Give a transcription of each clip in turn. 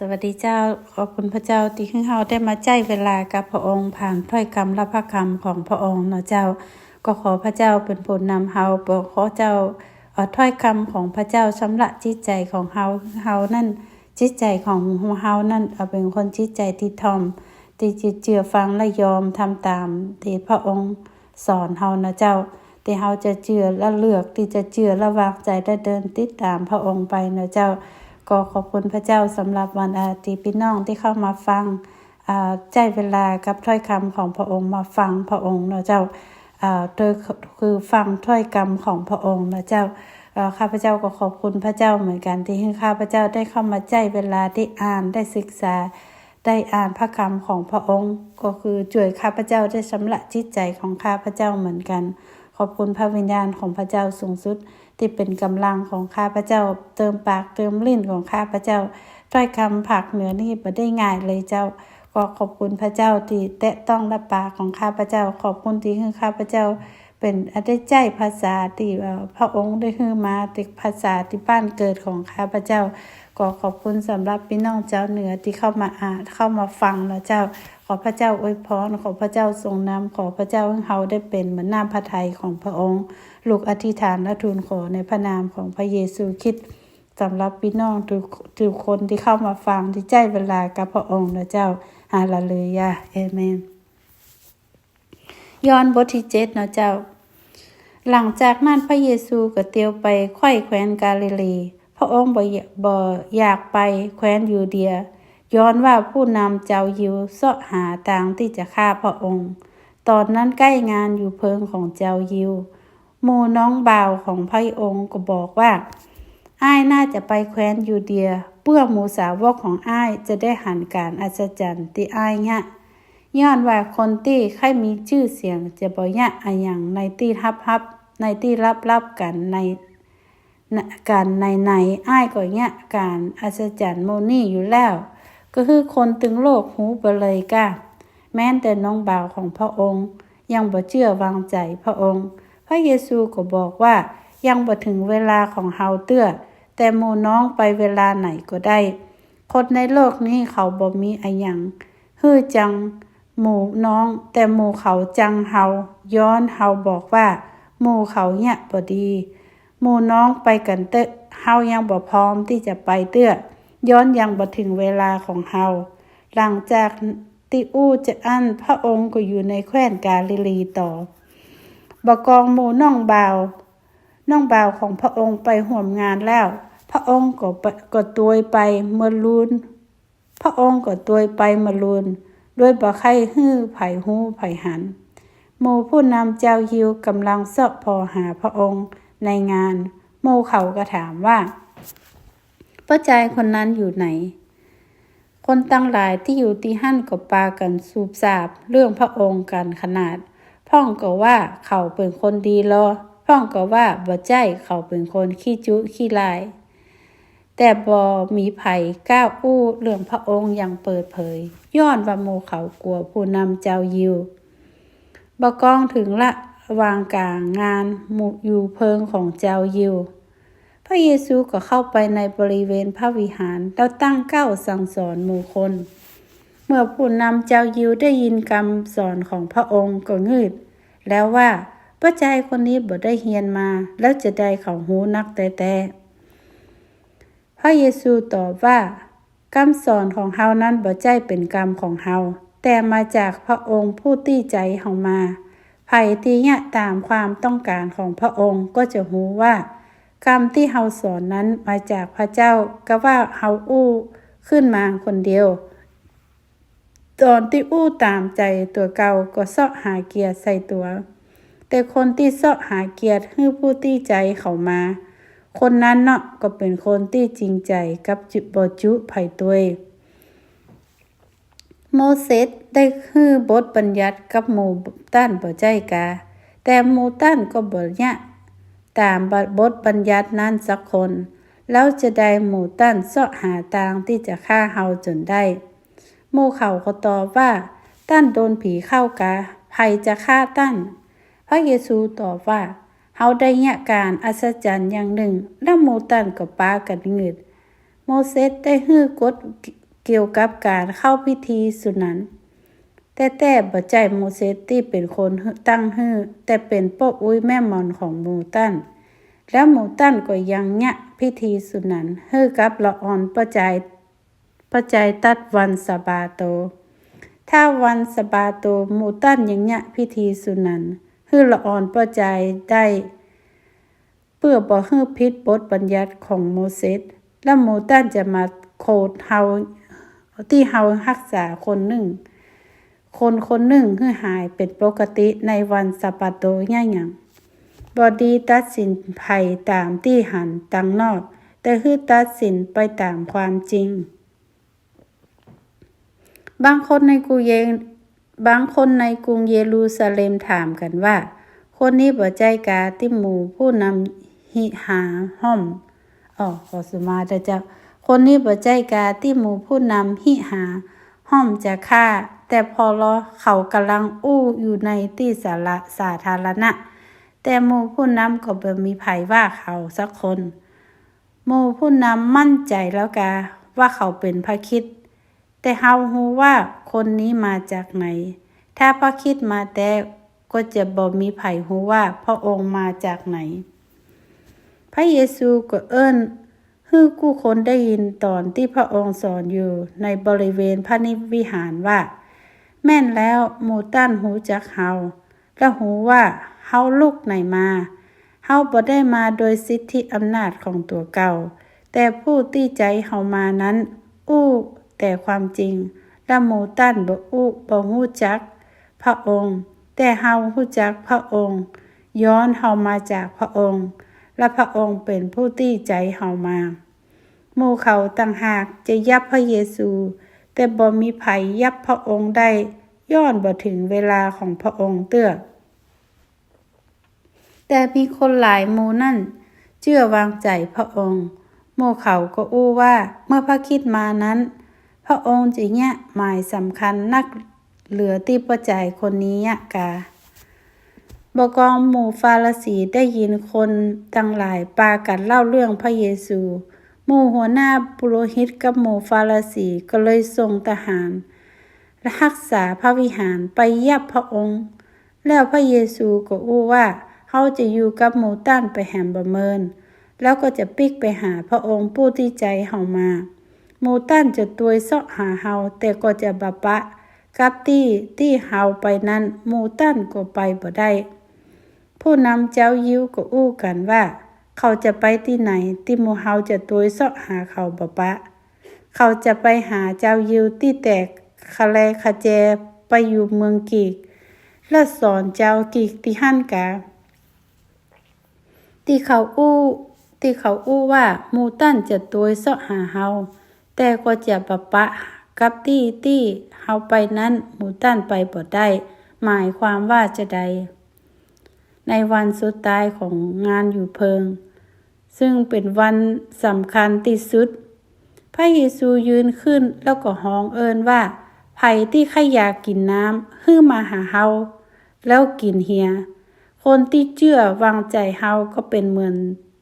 สวัสดีเจ้า ขอบคุณพระเจ้าที่ให้เราได้มาใจเวลากับพระองค์ผ่านถ้อยคำและพระคำของพระองค์เนาะเจ้า ก็ขอพระเจ้าเป็นผู้นำเฮาบอกขอเจ้าเอาถ้อยคำของพระเจ้าชำระจิตใจของเฮาเฮานั่นจิตใจของเฮานั่นเป็นคนจิตใจที่ทอมที่จิตเจือฟังและยอมทำตามที่พระองค์สอนเฮานะเจ้าที่เฮาจะเจือและเลือกที่จะเจือและวางใจและเดินติดตามพระองค์ไปนะเจ้า ก็ขอบคุณพระเจ้าสำหรับวันอาทิตย์พี่น้องที่เข้ามาฟังใจเวลากับถ้อยคำของพระองค์มาฟังพระองค์เนาะเจ้าโดยคือฟังถ้อยคำของพระองค์นะเจ้าข้าพเจ้าก็ขอบคุณพระเจ้าเหมือนกันที่ให้ข้าพเจ้าได้เข้ามาใจเวลาได้อ่านได้ศึกษา ได้อ่านพระคำของพระองค์ ก็คือช่วยข้าพเจ้าได้ชำระจิตใจของข้าพเจ้าเหมือนกัน ขอบคุณพระวิญญาณของพระเจ้าสูงสุด ที่เป็นกำลังของข้าพระเจ้า เติมปากเติมลิ้นของข้าพระเจ้าถ้อยคำผักเหนือนี่ไม่ได้ง่ายเลยเจ้าก็ขอบคุณพระเจ้าที่แตะต้องรับปากของข้าพระเจ้า ขอบคุณที่ให้ข้าพระเจ้า เป็นได้ใจภาษาที่พระองค์ได้ให้มาติภาษาที่บ้านเกิดของข้าพเจ้า ก็ขอบคุณสำหรับพี่น้องเจ้าเหนือที่เข้ามาอ่านเข้ามาฟังนะเจ้า ขอพระเจ้าอวยพรขอพระเจ้าทรงนำขอพระเจ้าให้เขาได้เป็นเหมือนน้ำพระทัยของพระองค์ ลูกอธิษฐานและทูลขอในพระนามของพระเยซูคริสต์สำหรับพี่น้องทุกทุกคนที่เข้ามาฟังที่ใจเวลากับพระองค์นะเจ้าฮาเลลูยาเอเมน ย้อนบทที่เจ็ดนะเจ้า หลังจากนั้นพระเยซูก็เตียวไปค่อยแคว้นกาลิลี พระองค์บ่บ่อยากไปแคว้นยูเดีย ย้อนว่าผู้นำเจ้ายิวเสาะหาทางที่จะฆ่าพระองค์ ตอนนั้นใกล้งานอยู่เพิงของเจ้ายิวโมน้องบ่าวของพระองค์ก็บอกว่าอ้ายน่าจะไปแคว้นยูเดีย เพื่อหมูสาวกของอ้ายจะได้หันการอัศจรรย์ที่อ้ายเนี่ย ย้อนว่าคนที่ใครมีชื่อเสียงจะบ่ยะอะอย่างในที่ทับฮับในที่รับรับกันในการในในอ้ายก็เนี่ยการอัศจรรย์โมนี่อยู่แล้ว ก็คือคนตึงโลกหูไปเลยก้าแม้แต่น้องบ่าวของพระองค์ ยังบ่เชื่อวางใจพระองค์ พระเยซูก็บอกว่ายังบ่ถึงเวลาของเฮาเตื้อแต่หมู่น้องไปเวลาไหนก็ได้ คนในโลกนี้เขาบ่มีอะหยังฮื้อจัง หมู่น้อง แต่หมู่เขาจังเฮาย้อนเฮาบอกว่า หมู่เขาเนี่ยบ่ดี หมู่น้องไปกันเตะเฮายังบ่พร้อมที่จะไปเตื้อย้อนยังบ่ถึงเวลาของเฮาหลังจากติอู้จะอั้นพระองค์ก็อยู่ในแคว้นกาลิลีต่อบกองหมู่น้องบ่าวน้องบ่าวของพระองค์ไปห่วมงานแล้ว พระองค์ก็ก็ตัวไปเมื่อลูนพระองค์ก็ตัวไปเมื่อลูน ด้วยบ่ไข่ฮื้อไผ่หูไผ่หันหมู่ผู้นำเจ้าฮิวกำลังเสาะพอหาพระองค์ในงานหมู่เขาก็ถามว่าพระใจคนนั้นอยู่ไหน คนตั้งหลายที่อยู่ที่หั่นก็ปากันสูบสาบเรื่องพระองค์กันขนาด พ่องก็ว่าเขาเป็นคนดีรอพ่องก็ว่าบ่ใจเขาเป็นคนขี้จุขี้ลาย แต่บ่มีไผกล้าอู้เรื่องพระองค์อย่างเปิดเผย ย้อนว่าโมเขากลัวผู้นำเจ้ายิวบกองถึงละวางกลางงานหมู่อยู่เพิงของเจ้ายิว พระเยซูก็เข้าไปในบริเวณพระวิหารแล้วตั้งเก้าสั่งสอนหมู่คน เมื่อผู้นำเจ้ายิวได้ยินคำสอนของพระองค์ก็งืด แล้วว่าพระใจคนนี้บ่ได้เฮียนมาแล้วจะได้เขาหูนักแต่แต่ พระเยซูตอบว่าคำสอนของเฮานั้นบ่ใจเป็นกรรมของเฮาแต่มาจากพระองค์ผู้ตี้ใจเฮามาไผ่ที่เนี่ยตามความต้องการของพระองค์ก็จะหูว่า กรรมที่เฮาสอนนั้นมาจากพระเจ้าก็ว่าเฮาอู้ขึ้นมาคนเดียวตอนที่อู้ตามใจตัวเก่าก็เสาะหาเกียรติใส่ตัว แต่คนที่เสาะหาเกียรติให้ผู้ที่ใจเขามา คนนั้นเนาะก็เป็นคนที่จริงใจกับจิบจุไผ่ตัวโมเสสได้คือบทบัญญัติกับหมู่ต้านบ่ใจกา แต่หมู่ต้านก็บ่ยะตามบทบัญญัตินั้นสักคน แล้วจะได้หมู่ต้านเสาะหาทางที่จะฆ่าเฮาจนได้โมเขาก็ตอบว่าตั้นโดนผีเข้ากาภัยจะฆ่าตั้นพระเยซูตอบว่า เฮาได้เนี่ยการอัศจรรย์อย่างหนึ่ง แล้วโมตันกับป้ากันเงิดโมเสสได้ฮื้อกดเกี่ยวกับการเข้าพิธีสุนั้นแต่แต่บ่ใจโมเสสที่เป็นคนตั้งฮื้อแต่เป็นปกอุ้ยแม่มอนของโมตันแล้วโมตันก็ยังยะพิธีสุนันฮื้อกับละอ่อนประจายประจายตัดวันสบาโต ถ้าวันสบาโตโมตันยังยะพิธีสุนัน ฮื้อละอ่อนประจได้ เพื่อบ่ฮื้อพิษบทบัญญัติของโมเสสและโมตันจะมาโคดเฮาที่เฮารักษาคนหนึ่ง คนคนหนึ่งคือหายเป็นปกติในวันสปาโตง่ายย่างบอดีตัดสินภัยตามที่หันตังนอก แต่คือตัดสินไปตามความจริง บางคนในกรุงเย บางคนในกรุงเยรูซาเล็มถามกันว่า คนนี้บ่ใจกาที่หมู่ผู้นำหิหาห้อมอ๋อขอสุมาจะเจ้าคนนี้บ่ใจกาที่หมู่ผู้นำหิหาห้อมจะฆ่า แต่พอรอเขากำลังอู้อยู่ในที่สาระสาธารณะ แต่หมู่ผู้นำก็บ่มีไผว่าเขาสักคนหมู่ผู้นำมั่นใจแล้วกาว่าเขาเป็นพระคิด แต่เฮาฮู้ว่าคนนี้มาจากไหน ถ้าพระคิดมาแต่ก็จะบ่มีไผฮู้ว่าพระองค์มาจากไหน พระเยซูก็เอิ้นฮือกู้คนได้ยินตอนที่พระองค์สอนอยู่ในบริเวณพระนิวิหารว่า แม่นแล้วหมูตันหูจักเฮาและหูว่าเฮาลูกไหนมาเฮาบ่ได้มาโดยสิทธิอำนาจของตัวเก่า แต่ผู้ที่ใจเฮามานั้น อู้ แต่ความจริงละหมูตันบ่อู้บ่ฮู้จัก พระองค์ แต่เฮาฮู้จักพระองค์ ย้อนเฮามาจากพระองค์ และพระองค์เป็นผู้ที่ใจเฮามาหมู่เขาต่างหากจะยับพระเยซู แต่บ่มีไผยับพระองค์ได้ย้อนบ่ถึงเวลาของพระองค์เตื้อแต่มีคนหลายหมู่นั่น เชื่อวางใจพระองค์หมู่เขาก็อู้ว่าเมื่อพระคิดมานั้น พระองค์จะเนี่ยหมายสำคัญนักเหลือที่ประใจคนนี้ยะกาบกองหมู่ฟารสีได้ยินคนตั้งหลายปากันเล่าเรื่องพระเยซู หมู่หัวหน้าปุโรหิตกับหมู่ฟาราสีก็เลยส่งทหาร รักษาพระวิหารไปยับพระองค์ แล้วพระเยซูก็อู้ว่าเขาจะอยู่กับหมูต้านไปแหมบะเมิน แล้วก็จะปิกไปหาพระองค์ผู้ที่ใจเฮามา มูต้นจะตัวยซอกหาเฮาแต่ก็จะบะปะ กับที่ที่เฮาไปนั้นมูต้นก็ไปบ่ได้ ผู้นำเจ้ายิวก็อู้กันว่า เขาจะไปที่ไหนที่มูเฮาจะตัวซอกหาเขาบะปะ เขาจะไปหาเจ้ายิวที่แตกคาแลคาเจไปอยู่เมืองกีก และสอนเจ้ากีกที่หั่นกาที่เขาอู้ที่เขาอู้ว่ามูตันจะตัวซอกหาเฮา แต่ก็จะบะปะกับที่ที่เฮาไปนั้นหมู่ตันไปบ่ได้ หมายความว่าจะใด ในวันสุดท้ายของงานอยู่เพิง ซึ่งเป็นวันสำคัญที่สุด พระเยซูยืนขึ้นแล้วก็ห้องเอินว่าไผ่ที่ขยากกินน้ำฮื้อมาหาเฮาแล้วกินเฮีย คนที่เชื่อวางใจเฮาก็เป็นเหมือน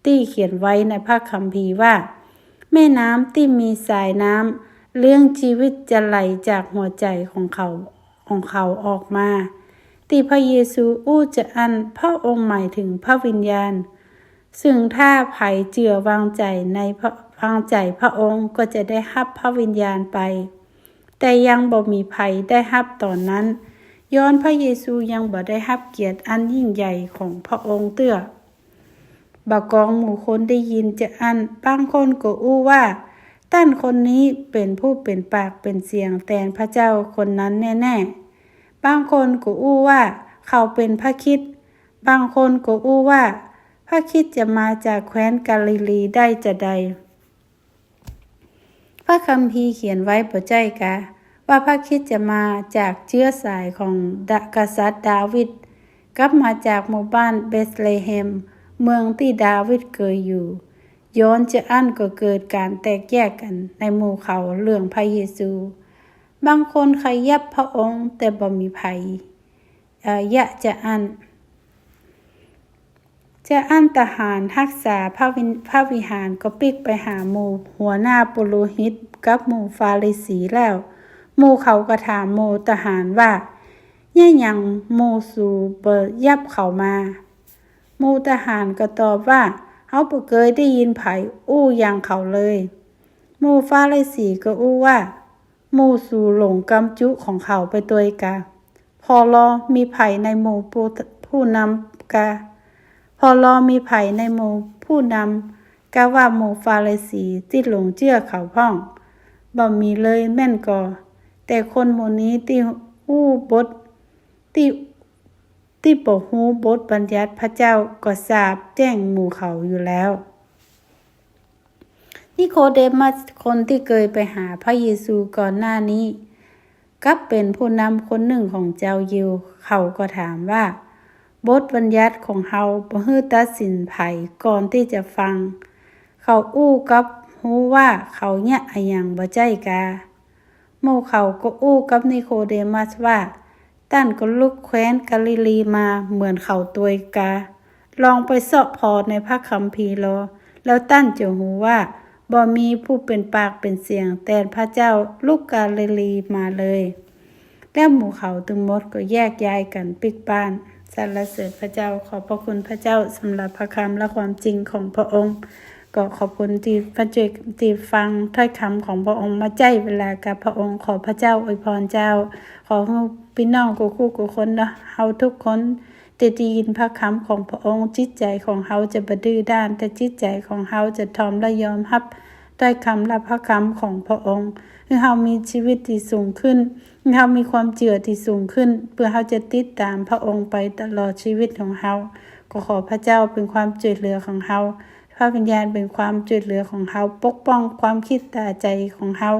ที่เขียนไว้ในพระคัมภีร์ว่า แม่น้ำที่มีสายน้ำเรื่องชีวิตจะไหลจากหัวใจของเขาของเขาออกมาที่พระเยซูอู้จะอันพระองค์หมายถึงพระวิญญาณ ซึ่งถ้าไผ่เจือวางใจในพระวางใจพระองค์ก็จะได้ฮับพระวิญญาณไป แต่ยังบ่มีไผ่ได้ฮับตอนนั้น ย้อนพระเยซูยังบ่ได้ฮับเกียรติอันยิ่งใหญ่ของพระองค์เตื้อ บากองหมู่คนได้ยินจะอันบางคนก็อู้ว่าตั้นคนนี้เป็นผู้เป็นปากเป็นเสียงแทนพระเจ้าคนนั้นแน่ๆ บางคนก็อู้ว่า เขาเป็นพระคิด บางคนก็อู้ว่า พระคิดจะมาจากแคว้นกาลิลีได้จะใด พระคัมภีร์เขียนไว้ประใจกะ ว่าพระคิดจะมาจากเชื้อสายของดกษัตริย์ดาวิดกลับมาจากหมู่บ้านเบสเลเฮม เมืองที่ดาวิดเคยอยู่ ย้อนจะอั้นก็เกิดการแตกแยกกันในหมู่เขาเรื่องพระเยซู บางคนขยับพระองค์แต่บ่มีภัยยะจะอั้นจะอั้นทหารรักษาพระวิพระวิหารก็ปิกไปหาหมู่หัวหน้าปุโรหิตกับหมู่ฟาริสีแล้วหมู่เขาก็ถามหมู่ทหารว่าย่ายังหมู่สูเปิดยับเขามา มูทหารก็ตอบว่าเฮาบ่เคยได้ยินไผอู้อย่างเขาเลยมู่ฟาริสีก็อู้ว่ามูสู่หลงกำจุของเขาไปตัวกาพอรอมีไผในหมู่ผู้นำกาพอรอมีไผในหมู่ผู้นำกะว่าหมู่ฟาริสีที่หลงเชื่อเขาพ่องบ่มีเลยแม่นก่อแต่คนหมู่นี้ที่ฮู้บทที่ ที่บ่ฮู้บทบัญญัติพระเจ้าก็ทราบแจ้งหมู่เขาอยู่แล้วนิโคเดมัสคนที่เคยไปหาพระเยซูก่อนหน้านี้กับเป็นผู้นำคนหนึ่งของเจ้ายิว เขาก็ถามว่า บทบัญญัติของเฮาบ่ฮื้อตัดสินไผก่อนที่จะฟัง เขาอู้กับฮู้ว่าเขาเนี่ยอยังบ่ใจกาหมู่เขาก็อู้กับนิโคเดมัสว่า ตั้นก็ลุกแคว้นกาลิลีมาเหมือนเขาตัวกา ลองไปเสาะพอในพระคัมภีร์รอแล้วตั้นจะหูว่าบ่มีผู้เป็นปากเป็นเสียง แต่พระเจ้าลูกกาลิลีมาเลย แล้วหมู่เขาตึงหมดก็แยกย้ายกันปิกบ้านสรรเสริญพระเจ้าขอบพระคุณพระเจ้าสำหรับพระคำและความจริงของพระองค์ ก็ขอบคุณที่พระเจ้าที่ฟังถ้อยคำของพระองค์มาใจเวลากับพระองค์ขอพระเจ้าอวยพรเจ้า ขอพี่น้องกูคู่กูคนเนาะเฮาทุกคนจะได้ยินพระคำของพระองค์จิตใจของเฮาจะบดื้อด้าน แต่จิตใจของเฮาจะทอมและยอมรับด้วยคำและพระคำของพระองค์ให้เฮามีชีวิตที่สูงขึ้นให้เฮามีความเจือที่สูงขึ้น เพื่อเฮาจะติดตามพระองค์ไปตลอดชีวิตของเฮาก็ขอพระเจ้าเป็นความช่วยเหลือของเฮา พระวิญญาณเป็นความช่วยเหลือของเฮาปกป้องความคิดตาใจของเฮา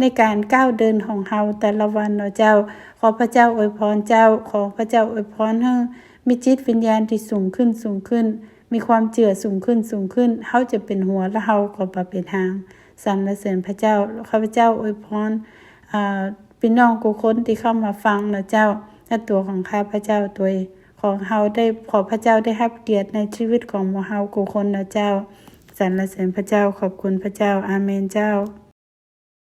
ในการก้าวเดินของเฮาแต่ละวันเนาะเจ้า ขอพระเจ้าอวยพรเจ้า ขอพระเจ้าอวยพรให้มีจิตวิญญาณที่สูงขึ้นสูงขึ้น มีความเจือสูงขึ้นสูงขึ้นเฮาจะเป็นหัวและเฮาก็บ่เป็นหางสรรเสริญพระเจ้าข้าพเจ้าอวยพรอ่าพี่น้องกูคนที่เข้ามาฟังเนาะเจ้าและตัวของข้าพระเจ้าตัว ของเฮาได้ขอพระเจ้าได้รับเกียรติในชีวิตของหมู่เฮากูคนนะเจ้าสรรเสริญพระเจ้าขอบคุณพระเจ้าอาเมนเจ้า